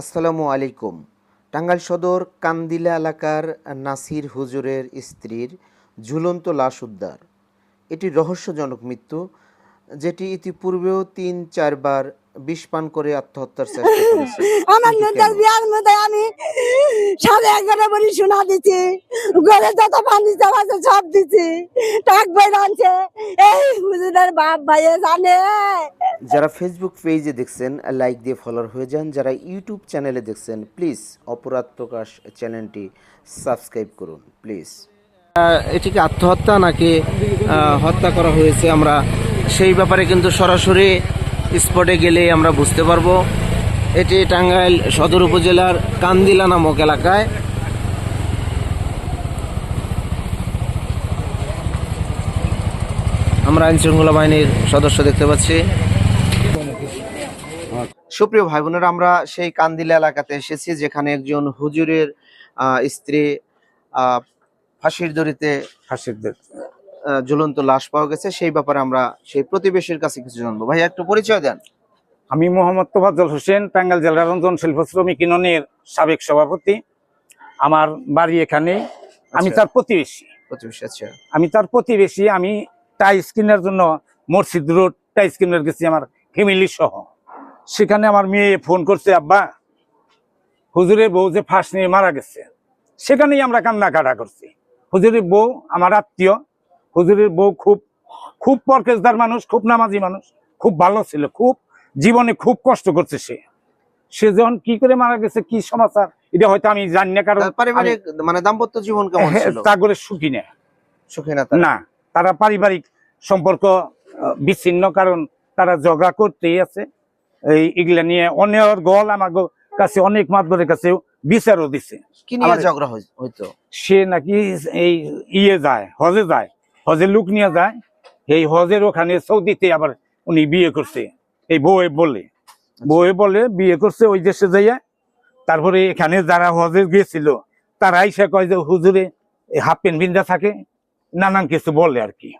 আসসালামু আলাইকুম। টাঙ্গাইল সদর কান্দিলা এলাকার নাসির হুজুরের স্ত্রীর ঝুলন্ত লাশ উদ্ধার। এটি রহস্যজনক মৃত্যু, যেটি ইতিপূর্বেও তিন, চারবার বিষ পান করে আত্মহত্যার চেষ্টা করেছে। আমার বিয়ার মধ্যে আমি সাড়ে এগারো বলি শোনা দিচ্ছি ঘরে যত পানি আছে সব দিচ্ছি টাক বই আনছে এই হুজুরের বাপ ভাইয়ে জানে। যারা ফেসবুক পেজে দেখছেন লাইক দিয়ে ফলোয়ার হয়ে যান। যারা ইউটিউব চ্যানেলে দেখছেন প্লিজ অপরাধ প্রকাশ চ্যানেলটি সাবস্ক্রাইব করুন প্লিজ এটি কি আত্মহত্যা নাকি হত্যা করা হয়েছে আমরা? সেই ব্যাপারে কিন্তু সরাসরি স্পটে গেলে আমরা বুঝতে পারব। এটি টাঙ্গাইল সদর উপজেলার কান্দিলা নামক এলাকায়। আমরা আইন শৃঙ্খলা বাহিনীর সদস্য দেখতে পাচ্ছি। সুপ্রিয় ভাই বোনেরা আমরা সেই কান্দিলা এলাকাতে এসেছি যেখানে একজন হুজুরের আহ, স্ত্রী আহ, ফাঁসির দড়িতে ফাঁসির। ঝুলন্ত লাশ পাওয়া গেছে। সেই ব্যাপারে আমরা সেই প্রতিবেশীর কাছে কিছু জানব। ভাই একটু পরিচয় দেন। আমি মোহাম্মদ তোফাজ্জল হোসেন টাঙ্গাইল জেলা রঞ্জন শিল্প শ্রমিক ইউনিয়নের সাবেক সভাপতি। আমার বাড়ি এখানে। আমি আচ্ছা। তার প্রতিবেশী। প্রতিবেশী আচ্ছা। আমি তার প্রতিবেশী। আমি টাইস কেনার জন্য মসজিদ রোড টাইস কেনার গেছি আমার ফ্যামিলি সহ। সেখানে আমার মেয়ে ফোন করছে আব্বা হুজুরের বউ যে ফাঁস নিয়ে মারা গেছে। সেখানেই আমরা কান্নাকাটা করছি। হুজুরের বউ আমার আত্মীয় হুজুরের বউ খুব খুব পরকেজদার মানুষ খুব নামাজি মানুষ খুব ভালো ছিল খুব জীবনে খুব কষ্ট করছে সে। সে যখন কি করে মারা গেছে কি সমাচার এটা হয়তো আমি জানি না কারণ পারিবারিক মানে দাম্পত্য জীবন কেমন ছিল? তা করে সুখী না। সুখী না তারা? না তারা পারিবারিক সম্পর্ক বিচ্ছিন্ন কারণ তারা ঝগড়া করতেই আছে। এই এগুলা নিয়ে অনেক গল আমার কাছে অনেক মাতবরের কাছে বিচারও দিছে। ঝগড়া হইতো? সে নাকি এই ইয়ে যায় হজে যায়। হজে লুক নিয়ে যায়, এই হজের ওখানে সৌদিতে আবার উনি বিয়ে করছে। এই বউয়ে বলে বউয়ে বলে বিয়ে করছে ওই দেশে যাইয়া। তারপরে এখানে যারা হজে গিয়েছিল তারাই সে কয় যে, হুজুরে হাফ প্যান্ট বিন্দা থাকে, নানান কিছু বলে আর কি।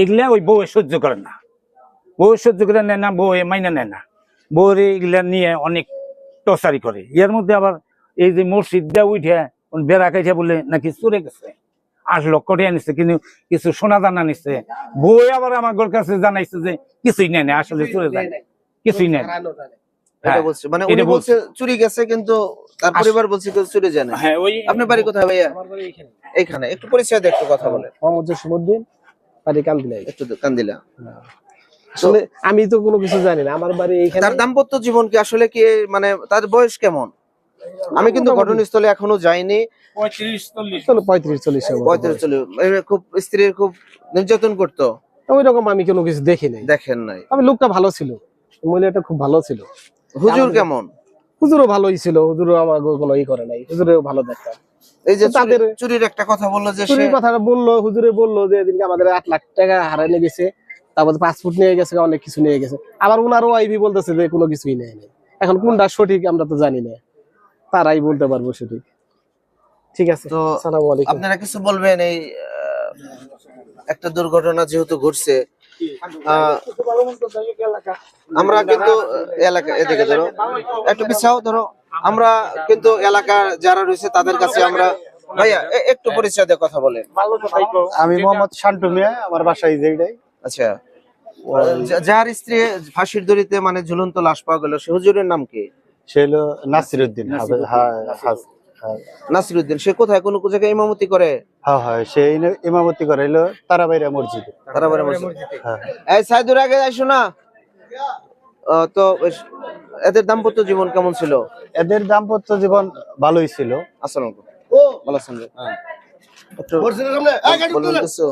এগুলা ওই বউয়ে সহ্য করে না। বউ সহ্য করে নেয় না বউ মাইনা নেয় না। বউরে এগুলা নিয়ে অনেক টসারি করে। এর মধ্যে আবার এই যে মসজিদ দেওয়া উঠে, বেড়া কাইছে বলে নাকি চুরে গেছে। আট লক্ষ টাকা নিচ্ছে কিন্তু কিছু সোনা দানা নিচ্ছে বই আবার আমার গোর কাছে জানাইছে যে কিছুই নেয় না আসলে চুরে যায়। কিছুই নেয় হ্যাঁ, বলছে মানে উনি বলছে। বলছে। চুরি গেছে কিন্তু তার পরিবার বলছে কেউ চুরি জানে হ্যাঁ ওই আপনার বাড়ি কোথায় ভাইয়া? এখানে একটু পরিচয় কথা মোহাম্মদ বাড়ি কান্দিলাই একটু কান্দিলা। আসলে আমি তো কোনো কিছু জানি না আমার বাড়ি এইখানে। তার দাম্পত্য জীবন কি আসলে কি মানে তার বয়স কেমন? আমি কিন্তু। ঘটনাস্থলে এখনও যাইনি। পঁয়ত্রিশ চল্লিশ। পঁয়ত্রিশ চল্লিশ পঁয়ত্রিশ চল্লিশ। এ খুব স্ত্রীর খুব নির্যাতন করতো। ওই রকম আমি কোনো কিছু দেখি নাই। দেখেন নাই। তবে লোকটা ভালো ছিল। মহিলাটা খুব ভালো ছিল। হুজুর কেমন? হুজুরও ভালোই ছিল। হুজুরও আমার কোনো ই করে নাই। হুজুরেও ভালো দেখতাম। এই যে তাদের- চুরির একটা কথা বলল যে চুরির কথাটা বলল হুজুরে বলল যে এদিনকে আমাদের আট লাখ টাকা হারাইলে গেছে তারপর পাসপোর্ট নিয়ে গেছে অনেক কিছু নিয়ে গেছে। আবার ওনারও আইবি বলতেছে যে কোনো কিছুই নেয় নাই। এখন কোনটা সঠিক আমরা তো জানি না। তারাই বলতে পারব সঠিক ঠিক আছে তো আপনারা কিছু বলবেন এই আহ, একটা দুর্ঘটনা যেহেতু ঘটছে আহ, আমরা কিন্তু এলাকা এদিকে ধরো একটু পিছাও ধরো আমরা কিন্তু এলাকার যারা রয়েছে তাদের কাছে আমরা ভাইয়া একটু পরিচয় দিয়ে কথা বলেন। আমি মোহাম্মদ শান্টু মিয়া আমার বাসায় যেটাই আচ্ছা যার স্ত্রী ফাঁসির দড়িতে মানে ঝুলন্ত লাশ পাওয়া গেল সে হুজুরের নাম কি? সে হলো নাসিরুদ্দিন হ্যাঁ, হ্যাঁ, সে কোথায়? কোন জায়গায় ইমামতি করে? হ্যাঁ হ্যাঁ সে ইমামতি করে হলো তারাবাইরা মসজিদে। তারা মসজিদ। হ্যাঁ এই সাইদুর আগে আইসো না? তো এদের দাম্পত্য জীবন কেমন ছিল? এদের দাম্পত্য জীবন ভালোই ছিল। আসসালামু আলাইকুম। ভালো আছেন একটু বলুন কিছু।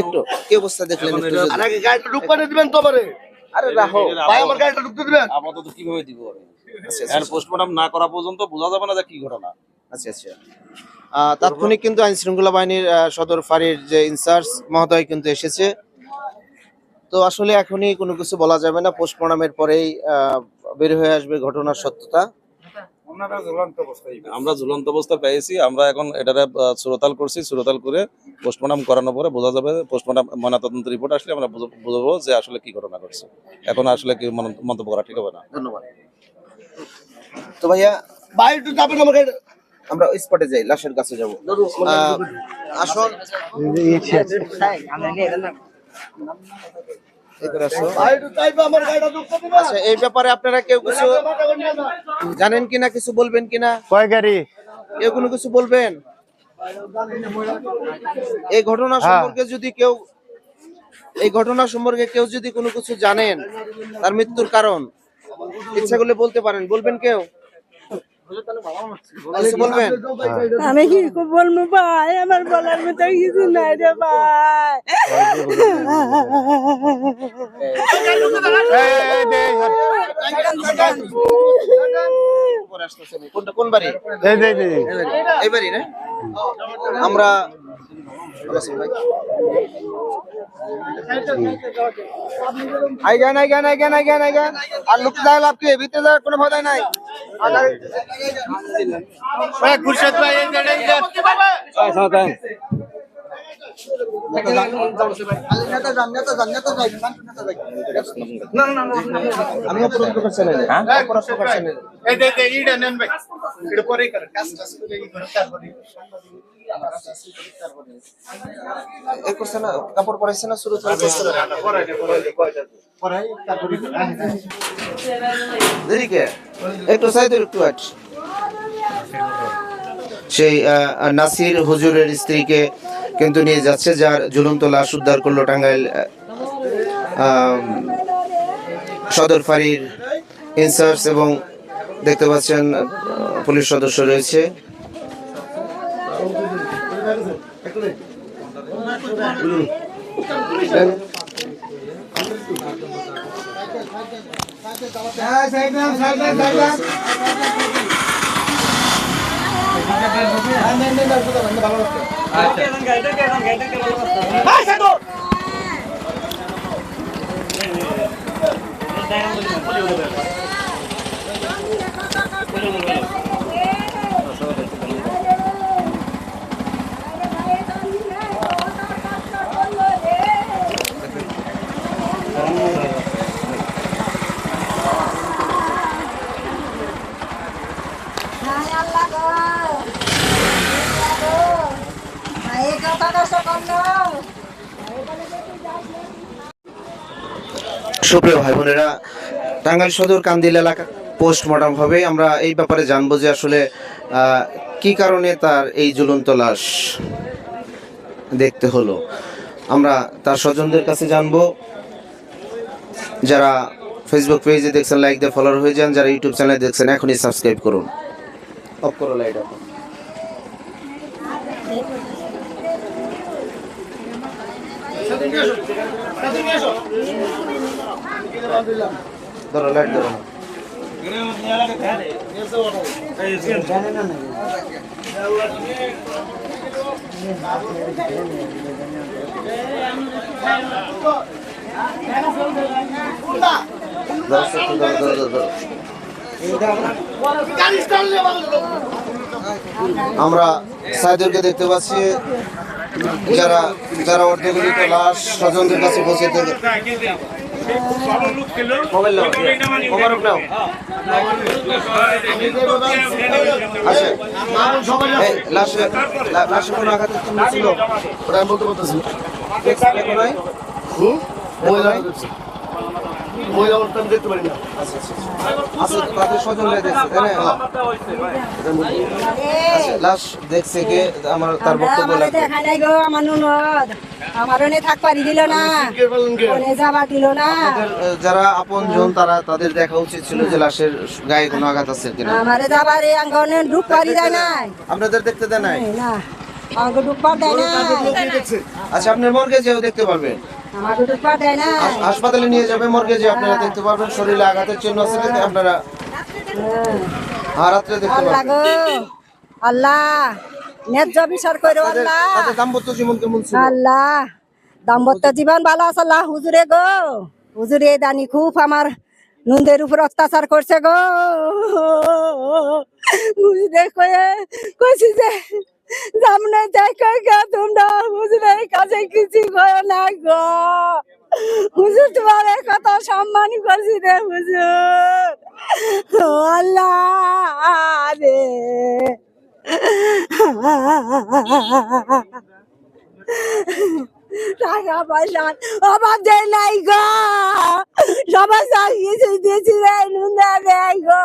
একটু কি অবস্থা দেখলেন গাড়িটা দিবেন তো আরে রাখো ভাই আমার গাড়িটা ঢুকতে দিবেন। আপাতত কীভাবে দিব? এর পোস্টমর্টম না করা পর্যন্ত বোঝা যাবে না যে কি ঘটনা। আচ্ছা আচ্ছা। তাৎক্ষণিক কিন্তু আইন শৃঙ্খলা বাহিনীর সদর ফাঁড়ির যে ইনচার্জ মহোদয় কিন্তু এসেছে। তো আসলে এখনই কোনো কিছু বলা যাবে না। পোস্টমর্টমের পরেই আহ, বের হয়ে আসবে ঘটনার সত্যতা। আমরা ঝুলন্ত অবস্থা পেয়েছি। আমরা এখন এটারে আহ, সুরতাল করছি। সুরতাল করে পোস্টমর্টম করানোর পরে বোঝা যাবে পোস্টমর্টম ময়নাতদন্ত রিপোর্ট আসলে আমরা বুঝ- বুঝব যে আসলে কি ঘটনা ঘটছে। এখন আসলে কি মন- মন্তব্য করা ঠিক হবে না। ধন্যবাদ। তো ভাইয়া ভাই একটু আমার গাড়িটা আমরা স্পটে যাই লাশের কাছে যাব। আহ, আসুন এদিকে আসো। ভাই একটু চাইবে আমার গাড়িটা ঢুকতে দিবেন আচ্ছা এই ব্যাপারে আপনারা কেউ কিছু জানেন কিনা কিছু বলবেন কিনা? কয় গাড়ি? কেউ কোনো কিছু বলবেন? এই ঘটনা সম্পর্কে যদি কেউ এই ঘটনা সম্পর্কে কেউ যদি কোনো কিছু জানেন তার মৃত্যুর কারণ। ইচ্ছা করলে বলতে পারেন বলবেন কেউ? বলবেন। আমি কি বলব ভাই? আমার বলার মতো কিছু নাই রে ভাই। পরে আসতেছেন। কোনটা কোন বাড়ি? এই যে, এই যে, এই যে। এই বাড়ি না? আমরা আই গান আই গান আই গান আই গান আই গান আর লোক যায় লাভ কি ভিতরে যাওয়ার কোনো ভয় নাই আমি অপরাধ প্রকাশ চ্যানেলে অপরাধ প্রকাশ চ্যানেলে এ করছে না, কাপড় পরাইছে না, শুরু একটু আট। সেই নাসির হুজুরের স্ত্রীকে কিন্তু নিয়ে যাচ্ছে, যার ঝুলন্ত লাশ উদ্ধার করল টাঙ্গাইল সদর ফাঁড়ির ইনচার্জ এবং দেখতে পাচ্ছেন পুলিশ সদস্য রয়েছে। ভালো সুপ্রিয় ভাই বোনেরা, টাঙ্গাইল সদর কান্দিল এলাকা পোস্টমর্টম হবে। আমরা এই ব্যাপারে জানব যে আসলে কি কারণে তার এই ঝুলন্ত লাশ দেখতে হলো। আমরা তার স্বজনদের কাছে জানব। যারা ফেসবুক পেজে দেখছেন লাইক দিয়ে ফলোয়ার হয়ে যান, যারা ইউটিউব চ্যানেলে দেখছেন, এখনই সাবস্ক্রাইব করুন। অফ করো লাইট ধরো ধরো। ধরো আমরা সাইদুরকে দেখতে পাচ্ছি। যারা যারা অর্ধগুলিত লাশ স্বজনদের কাছে পৌঁছে ছিল? ওটা আমি বলতে পারতেছি? মহিলা মহিলা দেখতে পারি না। আছে তাদের না? আচ্ছা, লাশ দেখছে কে? আমার তার বক্তব্য আমার লাগবে। দেখা নাই গো আমার নুনদ। থাক পারি দিল না। কে বললেন কে? ওনে যাবার দিল না। যারা আপন জন তারা তাদের দেখা উচিত ছিল যে লাশের গায়ে কোনো আঘাত আছে কিনা। আমারে যাবার এই আঙ্গনে ঢুক পারি নাই। আপনাদের দেখতে দেয় নাই? না দেয় না আচ্ছা আপনি মর্গে যেও দেখতে পারবেন। হাসপাতালে নিয়ে যাবে মর্গে যে আপনারা দেখতে পারবেন শরীরে আঘাতের চিহ্ন আছে কিন্তু আপনারা। হ্যাঁ। রাত্রে দেখতে পারবেন গো। আল্লাহ। ন্যায্য বিচার করো আল্লাহ। দাম্পত্য জীবন কেমন আল্লাহ। দাম্পত্য জীবন ভালো আছে আল্লাহ। হুজুরে গো। হুজুরে দানি খুব আমার নুনদের উপর অত্যাচার করছে গো। হুজুরে কয়ে কইছি যে সামনে দেখো গা, তোমরা হুজুরের কাছে কিছু করো না গো। হুজুর তোমার কথা সম্মান করছি রে হুজুর। আল্লাহ রে। টাকা পয়সা অভাব দেয় নাই গো। সবার সব কিছু দিয়েছি রে নুন্দা দেয় গো।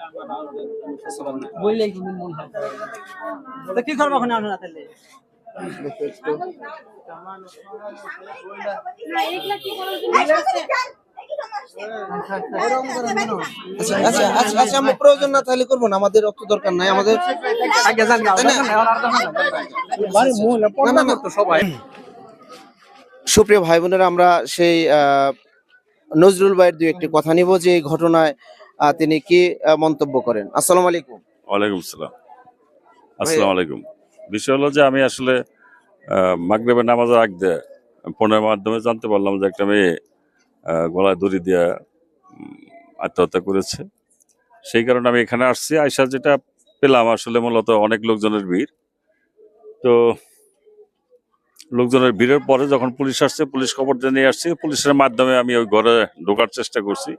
তো আছে। ভাই ভালো আছেন কি করব এখন আপনারা তাহলে আচ্ছা আচ্ছা আচ্ছা আচ্ছা আমরা প্রয়োজন না তাহলে করব না আমাদের অত দরকার নাই আমাদের সুপ্রিয় ভাই বোনেরা আমরা সেই আহ, নজরুল ভাইয়ের দু একটি কথা নিব যে এই ঘটনায় তিনি কি মন্তব্য করেন? আসসালামু আলাইকুম। ওয়ালাইকুম সালাম আসসালামু আলাইকুম। বিষয় হলো যে আমি আসলে মাগরিবের নামাজের আগ দিয়ে ফোনের মাধ্যমে জানতে পারলাম যে একটা মেয়ে গলায় দড়ি দিয়ে আত্মহত্যা করেছে। সেই কারণে আমি এখানে আসছি। আইসা যেটা পেলাম আসলে মূলত অনেক লোকজনের ভিড়। তো লোকজনের ভিড়ের পরে যখন পুলিশ আসছে পুলিশ খবর দিয়ে নিয়ে আসছে। পুলিশের মাধ্যমে আমি ওই ঘরে ঢোকার চেষ্টা করছি।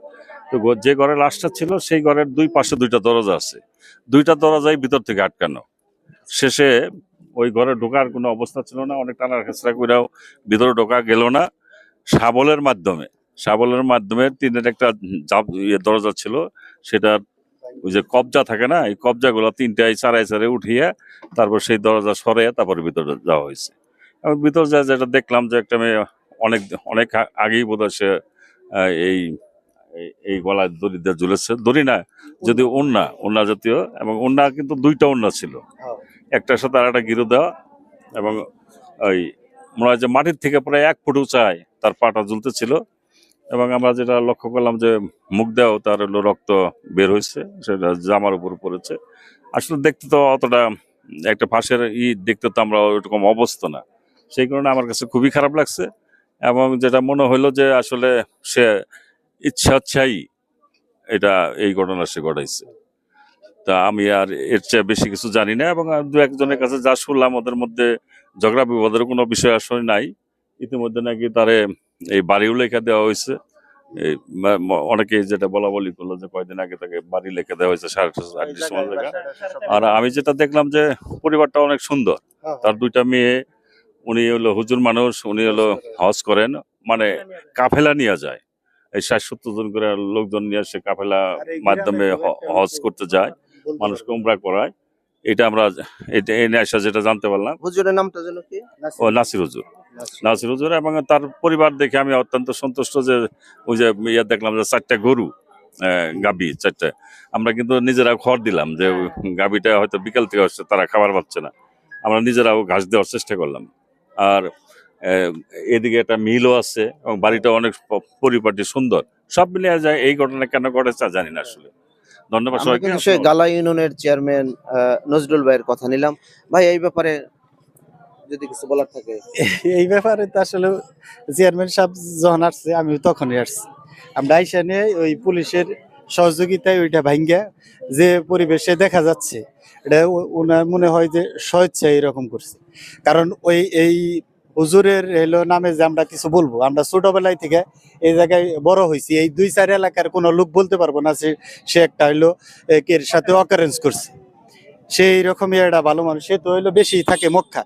তো যে ঘরে লাশটা ছিল, সেই ঘরের দুই পাশে দুইটা দরজা আছে। দুইটা দরজাই ভিতর থেকে আটকানো। শেষে ওই ঘরে ঢোকার কোনো অবস্থা ছিল না, অনেক টানার খেসরা করেও ভিতরে ঢোকা গেল না। শাবলের মাধ্যমে শাবলের মাধ্যমে তিনের একটা জাপ ইয়ে দরজা ছিল, সেটা ওই যে কবজা থাকে না, এই কবজাগুলো তিনটাই চারাই চারে উঠিয়ে তারপর সেই দরজা সরে তারপর ভিতরে যাওয়া হয়েছে। এবং ভিতর যা যেটা দেখলাম যে একটা মেয়ে অনেক অনেক আগেই বোধ হয় সে এই এই- এই গলায় দড়ি দিয়ে ঝুলেছে। দড়ি না যদি ওন্না ওন্না জাতীয় এবং ওন্না কিন্তু দুইটা ওন্না ছিল। একটার সাথে আর একটা গিরো দেওয়া এবং ওই মনে হয় যে মাটির থেকে প্রায় এক ফুট উঁচায় তার পাটা ঝুলতেছিল। এবং আমরা যেটা লক্ষ্য করলাম যে মুখ দেওয়াও তার হলো রক্ত বের হয়েছে সেটা জামার উপর পড়েছে। আসলে দেখতে তো অতটা একটা ফাঁসের ই দেখতে তো আমরা ওইরকম অবস্থা না। সেই কারণে আমার কাছে খুবই খারাপ লাগছে এবং যেটা মনে হলো যে আসলে সে ইচ্ছাচ্ছাই এটা এই ঘটনা সে ঘটাইছে। তা আমি আর এর চেয়ে বেশি কিছু জানি না এবং দু একজনের কাছে যা শুনলাম ওদের মধ্যে ঝগড়া বিবাদের কোনো বিষয় আসলে নাই। ইতিমধ্যে নাকি তারে এই বাড়িও লেখা দেওয়া হয়েছে। এই অনেকে যেটা বলা বলি করল যে কয়দিন আগে তাকে বাড়ি লেখা দেওয়া হয়েছে সাড়ে লেখা। আর আমি যেটা দেখলাম যে পরিবারটা অনেক সুন্দর। তার দুইটা মেয়ে উনি হলো হুজুর মানুষ উনি হলো হজ করেন মানে কাফেলা নিয়ে যায়। এই ষাট সত্তর জন করে লোকজন নিয়ে সে কাফেলা মাধ্যমে হ- হজ করতে যায় মানুষ উমরা করায়। এটা আমরা এটা এনে আসা যেটা জানতে পারলাম। হুজুরের নামটা যেন কি? ও নাসির হুজুর। নাসির। হুজুর এবং তার পরিবার দেখে আমি অত্যন্ত সন্তুষ্ট যে ওই যে ইয়ে দেখলাম যে চারটা গরু আহ, গাবি চারটা। আমরা কিন্তু নিজেরা খড় দিলাম যে ওই গাবিটা হয়তো বিকাল থেকে আসছে তারা খাবার পাচ্ছে না। আমরা নিজেরাও ঘাস দেওয়ার চেষ্টা করলাম। আর এদিকে একটা মিলও আছে এবং বাড়িটা অনেক পরিপাটি সুন্দর। সব মিলিয়ে যায় এই ঘটনা কেন ঘটেছে জানি না আসলে। ধন্যবাদ সবাইকে। গালা ইউনিয়নের চেয়ারম্যান আহ, নজরুল ভাইয়ের কথা নিলাম। ভাই এই ব্যাপারে যদি কিছু বলার থাকে। এই ব্যাপারে তো আসলে চেয়ারম্যান সাহেব যখন আসছে আমি তখনই আসছি। আমরা আইসা নিয়ে ওই পুলিশের সহযোগিতায় ওইটা ভাঙ্গা যে পরিবেশে দেখা যাচ্ছে এটা ওনার মনে হয় যে স্বেচ্ছায় এরকম করছে। কারণ ওই এই হুজুরের হলো নামে যে আমরা কিছু বলব, আমরা ছোটবেলায় থেকে এই জায়গায় বড় হয়েছি। এই দুই, চার এলাকার কোনো লোক বলতে পারব না যে সে একটা হইল এর সাথে অকারেন্স করছে। সেই রকমই একটা ভালো মানুষ, সে তো হইল বেশি থাকে মক্কা।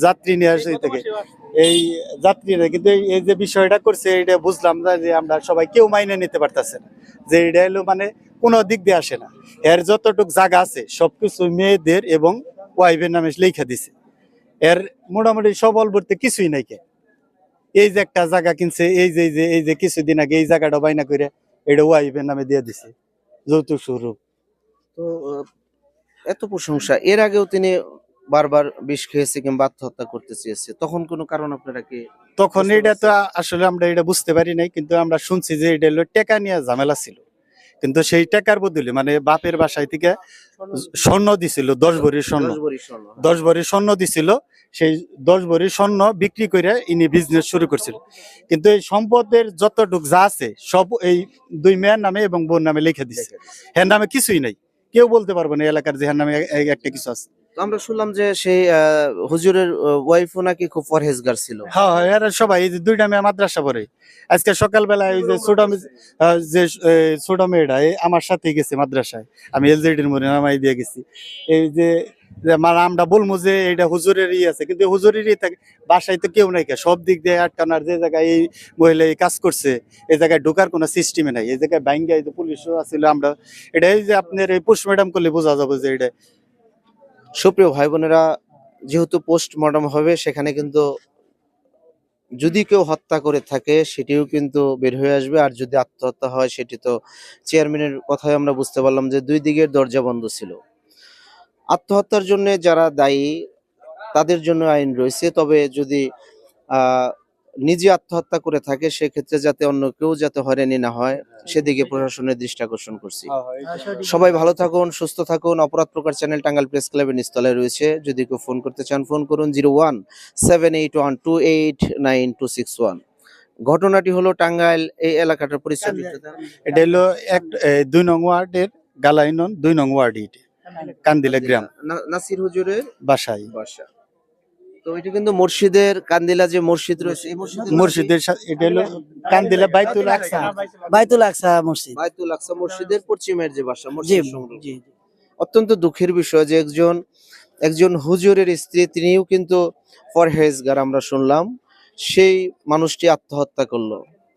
যাত্রী নিয়ে আসে থেকে। এই যাত্রীরা কিন্তু এই- যে বিষয়টা করছে এটা বুঝলাম না যে আমরা সবাই কেউ মাইনে নিতে পারতেছে না। যে এটা হলো মানে কোনো দিক দিয়ে আসে না। এর যতটুক জায়গা আছে, সবকিছু মেয়েদের এবং ওয়াইফের নামে লেখা দিছে। এর মোটামুটি সবল বলতে কিছুই নাই কে। এই যে একটা জায়গা কিনছে এই যে এই যে এই যে কিছুদিন আগে এই জায়গাটা বাইনা করে এটা ওয়াইফের নামে দিয়ে দিছে যৌতুক স্বরূপ। তো এত প্রশংসা। এর আগেও তিনি বারবার বিষ খেয়েছে কিংবা আত্মহত্যা করতে চেয়েছে। তখন কোনো কারণ আপনারা কি তখন এটা তো আসলে আমরা এটা বুঝতে পারি নাই কিন্তু আমরা শুনছি যে এটা হলো টেকা নিয়ে ঝামেলা ছিল। কিন্তু সেই টাকার বদলে মানে বাপের বাসায় থেকে স্বর্ণ দিছিল দশ ভরি স্বর্ণ। দশ ভরি স্বর্ণ। স্বর্ণ দিছিল সেই দশ ভরি স্বর্ণ বিক্রি করে ইনি বিজনেস শুরু করছিল। কিন্তু এই সম্পদের যতটুক যা আছে সব এই দুই মেয়ের নামে এবং বোন নামে লিখে দিছে। হ্যার নামে কিছুই নাই। কেউ বলতে পারব না এলাকার যে হ্যার নামে একটা কিছু আছে। আমরা শুনলাম যে সেই হুজুরের ওয়াইফও নাকি খুব পরহেজগার ছিল। হ্যাঁ হ্যাঁ সবাই দুইটা মেয়ে মাদ্রাসা পড়ে। আজকে সকালবেলা এই যে ছোট যে ছোট মেয়েটা আমার সাথে গেছে মাদ্রাসায়। আমি এলজেডির মনে নামাই দিয়ে গেছি। এই যে মানে আমরা বলব যে এটা হুজুরের ই আছে, কিন্তু হুজুরেরই থাকে, বাসায় তো কেউ নাই সব দিক দিয়ে আটকানার যে জায়গায় এই মহিলা এই কাজ করছে এই জায়গায় ঢোকার কোনো সিস্টেমে নাই। এই জায়গায় বাইঙ্গা এই যে পুলিশও আছিল, আমরা এটা এই যে আপনার এই পোস্ট ম্যাডাম করলে বোঝা যাবে যে এটা সুপ্রিয় ভাই বোনেরা যেহেতু পোস্টমর্টম হবে, সেখানে কিন্তু যদি কেউ হত্যা করে থাকে, সেটিও কিন্তু বের হয়ে আসবে। আর যদি আত্মহত্যা হয়, সেটি তো চেয়ারম্যানের কথায় আমরা বুঝতে পারলাম যে দুই দিকের দরজা বন্ধ ছিল। আত্মহত্যার জন্য যারা দায়ী, তাদের জন্য আইন রয়েছে। তবে যদি নিজে আত্মহত্যা করে থাকে সেক্ষেত্রে যাতে অন্য কেউ যাতে হয়রানি না হয় সেদিকে প্রশাসনের দৃষ্টি আকর্ষণ করছি সবাই ভালো থাকুন সুস্থ থাকুন। অপরাধ প্রকার চ্যানেল টাঙ্গাল প্রেস ক্লাবের নিস্তলায় রয়েছে। যদি কেউ ফোন করতে চান ফোন করুন zero one seven eight one two eight nine two six one. ঘটনাটি হলো টাঙ্গাইল এই এলাকাটার পরিচয় এটা হলো এক দুই নং ওয়ার্ডের গালাইনন দুই নং ওয়ার্ড কান্দিলা গ্রাম। নাসির হুজুরের বাসায়। বাসা। তো এটা কিন্তু মসজিদের কান্দিলা যে মসজিদ রয়েছে এই মসজিদের মসজিদের সাথে এটা হলো কান্দিলা বাইতুল আকসা। বাইতুল আকসা মসজিদ। বায়তুল আকসা মসজিদের পশ্চিমের যে বাসা মসজিদ জি অত্যন্ত দুঃখের বিষয় যে একজন একজন হুজুরের স্ত্রী তিনিও কিন্তু পরহেজগার আমরা শুনলাম সেই মানুষটি আত্মহত্যা করল।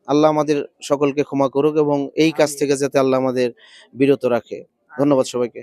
আল্লাহ আমাদের সকলকে ক্ষমা করুক এবং এই কাজ থেকে যাতে আল্লাহ আমাদের বিরত রাখে। ধন্যবাদ সবাইকে।